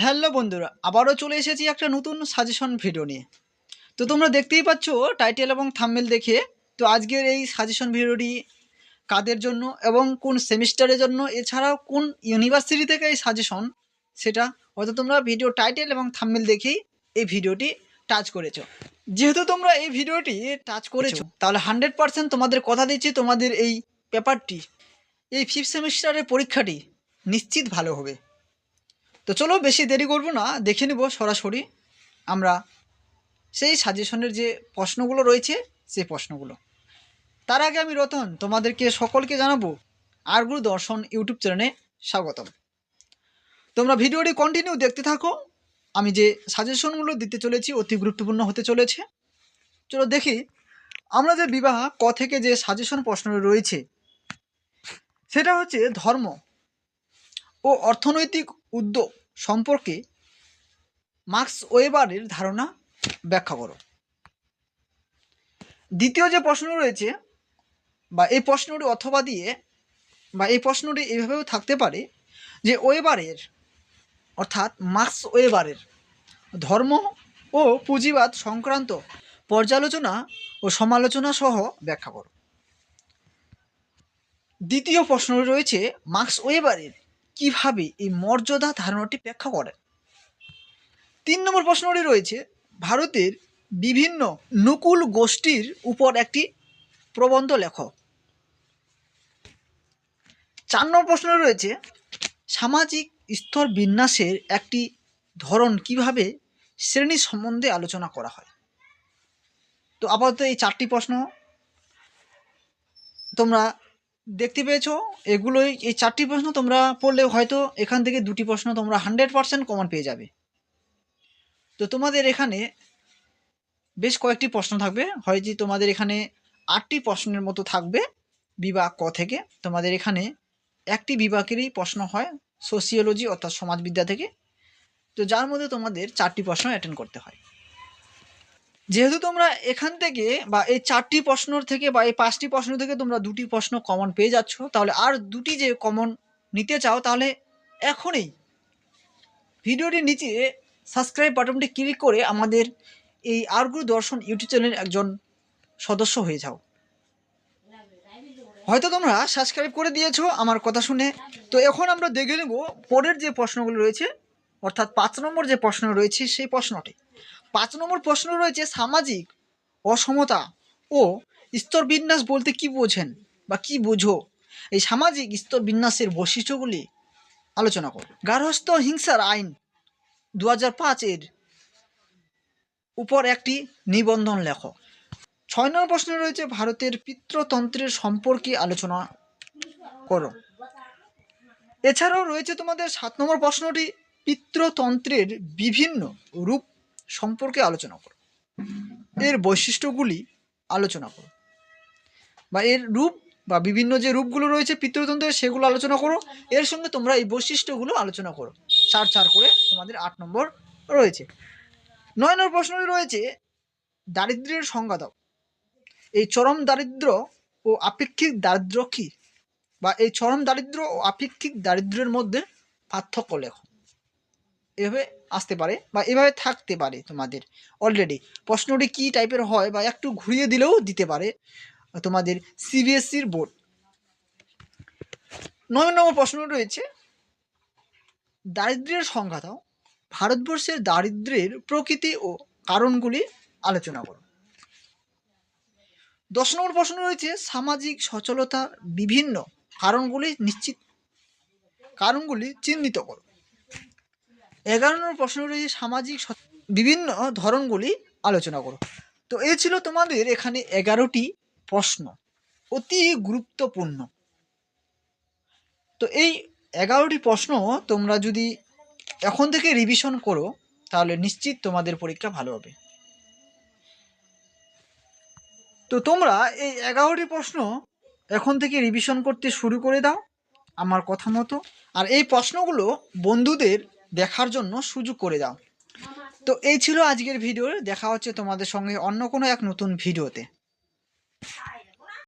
Hello বন্ধুরা, আবারও চলে এসেছি একটা নতুন সাজেশন ভিডিও নিয়ে। তো তোমরা দেখতেই পাচ্ছ টাইটেল এবং থাম্বনেল দেখে, তো আজকের এই সাজেশন ভিডিওটি কাদের জন্য এবং কোন সেমিস্টারের জন্য, এছাড়াও কোন ইউনিভার্সিটি থেকে এই সাজেশন সেটা হয়তো তোমরা ভিডিও টাইটেল এবং থাম্বনেল দেখেই এই ভিডিওটি টাচ করেছ। যেহেতু তোমরা এই ভিডিওটি টাচ করেছ, তাহলে হান্ড্রেড পার্সেন্ট তোমাদের কথা দিচ্ছি, তোমাদের এই পেপারটি এই ফিফথ সেমিস্টারের পরীক্ষাটি নিশ্চিত ভালো হবে। তো চলো বেশি দেরি করব না, দেখে নেব সরাসরি আমরা সেই সাজেশনের যে প্রশ্নগুলো রয়েছে, সেই প্রশ্নগুলো। তার আগে আমি রতন, তোমাদেরকে সকলকে জানাব আরগুরু দর্শন ইউটিউব চ্যানেলে স্বাগতম। তোমরা ভিডিওটি কন্টিনিউ দেখতে থাকো, আমি যে সাজেশনগুলো দিতে চলেছি অতি গুরুত্বপূর্ণ হতে চলেছে। চলো দেখি, আমরা যে বিবাহ, ক থেকে যে সাজেশন প্রশ্ন রয়েছে, সেটা হচ্ছে ধর্ম। ও অর্থনৈতিক উদ্যোগ সম্পর্কে মার্কস ওয়েবারের ধারণা ব্যাখ্যা করো। দ্বিতীয় যে প্রশ্ন রয়েছে, বা এই প্রশ্নটি অথবা দিয়ে, বা এই প্রশ্নটি এভাবেও থাকতে পারে যে ওয়েবারের, অর্থাৎ মার্কস ওয়েবারের ধর্ম ও পুঁজিবাদ সংক্রান্ত পর্যালোচনা ও সমালোচনা সহ ব্যাখ্যা করো। দ্বিতীয় প্রশ্ন রয়েছে, মার্কস ওয়েবারের কীভাবে এই মর্যাদা ধারণাটি ব্যাখ্যা করেন? তিন নম্বর প্রশ্নটি রয়েছে, ভারতের বিভিন্ন নকুল গোষ্ঠীর উপর একটি প্রবন্ধ লেখ। চার নম্বর প্রশ্ন রয়েছে, সামাজিক স্তর বিন্যাসের একটি ধরন কীভাবে শ্রেণি সম্বন্ধে আলোচনা করা হয়? তো আপাতত এই চারটি প্রশ্ন তোমরা দেখতে পেয়েছ, এগুলোই, এই চারটি প্রশ্ন তোমরা পড়লে হয়তো এখান থেকে দুটি প্রশ্ন তোমরা হান্ড্রেড পার্সেন্ট কমন পেয়ে যাবে। তো তোমাদের এখানে বেশ কয়েকটি প্রশ্ন থাকবে, হয় যে তোমাদের এখানে আটটি প্রশ্নের মতো থাকবে বিভাগ ক থেকে। তোমাদের এখানে একটি বিভাগেরই প্রশ্ন হয় সোসিওলজি অর্থাৎ সমাজবিদ্যা থেকে। তো যার মধ্যে তোমাদের চারটি প্রশ্ন অ্যাটেন্ড করতে হয়। যেহেতু তোমরা এখান থেকে বা এই চারটি প্রশ্নর থেকে বা এই পাঁচটি প্রশ্ন থেকে তোমরা দুটি প্রশ্ন কমন পেয়ে যাচ্ছ, তাহলে আর দুটি যে কমন নিতে চাও, তাহলে এখনই ভিডিওটির নিচে সাবস্ক্রাইব বাটনটি ক্লিক করে আমাদের এই আরগুরু দর্শন ইউটিউব চ্যানেলের একজন সদস্য হয়ে যাও। হয়তো তোমরা সাবস্ক্রাইব করে দিয়েছ আমার কথা শুনে। তো এখন আমরা দেখে নেব পরের যে প্রশ্নগুলো রয়েছে, অর্থাৎ পাঁচ নম্বর যে প্রশ্ন রয়েছে সেই প্রশ্নটি। পাঁচ নম্বর প্রশ্ন রয়েছে সামাজিক অসমতা ও স্তর বিন্যাস বলতে কি বোঝেন বা কি বোঝো? এই সামাজিক স্তর বিন্যাসের বৈশিষ্ট্যগুলি আলোচনা করো গার্হস্থ্য হিংসার আইন দু পাঁচের উপর একটি নিবন্ধন লেখ। ছয় নম্বর প্রশ্ন রয়েছে ভারতের পিতৃতন্ত্রের সম্পর্কে আলোচনা করো। এছাড়াও রয়েছে তোমাদের সাত নম্বর প্রশ্নটি পিতৃতন্ত্রের বিভিন্ন রূপ সম্পর্কে আলোচনা করো। এর বৈশিষ্ট্যগুলি আলোচনা করো। বা এর রূপ বা বিভিন্ন যে রূপগুলো রয়েছে পিতৃতন্ত্রের সেগুলো আলোচনা করো। এর সঙ্গে তোমরা এই বৈশিষ্ট্যগুলো আলোচনা করো। চার চার করে তোমাদের আট নম্বর রয়েছে। নয় নম্বর প্রশ্নটি রয়েছে দারিদ্র্যের সংজ্ঞা দাও। এই চরম দারিদ্র্য ও আপেক্ষিক দারিদ্র্য কী? বা এই চরম দারিদ্র্য ও আপেক্ষিক দারিদ্র্যের মধ্যে পার্থক্য লেখো। এভাবে আসতে পারে বা এভাবে থাকতে পারে তোমাদের অলরেডি প্রশ্নটি কী টাইপের হয় বা একটু ঘুরিয়ে দিলেও দিতে পারে তোমাদের সিবিএসসির বোর্ড নয় নম্বর প্রশ্ন রয়েছে দারিদ্র্যের সংখ্যা দাও। ভারতবর্ষের দারিদ্র্যের প্রকৃতি ও কারণগুলি আলোচনা করো। দশ নম্বর প্রশ্ন রয়েছে, সামাজিক সচলতার বিভিন্ন কারণগুলি নিশ্চিত, কারণগুলি চিহ্নিত করো। এগারো নম্বর প্রশ্ন রয়েছে সামাজিক বিভিন্ন ধরনগুলি আলোচনা করো। তো এ ছিল তোমাদের এখানে এগারোটি প্রশ্ন। অতি গুরুত্বপূর্ণ। তো এই এগারোটি প্রশ্ন তোমরা যদি এখন থেকে রিভিশন করো, তাহলে নিশ্চিত তোমাদের পরীক্ষা ভালো হবে। তো তোমরা এই এগারোটি প্রশ্ন এখন থেকে রিভিশন করতে শুরু করে দাও আমার কথা মতো। আর এই প্রশ্নগুলো বন্ধুদের দেখার জন্য সুযোগ করে দাও। তো এই ছিল আজকের ভিডিও দেখা হচ্ছে তোমাদের সঙ্গে অন্য কোনো এক নতুন ভিডিওতে।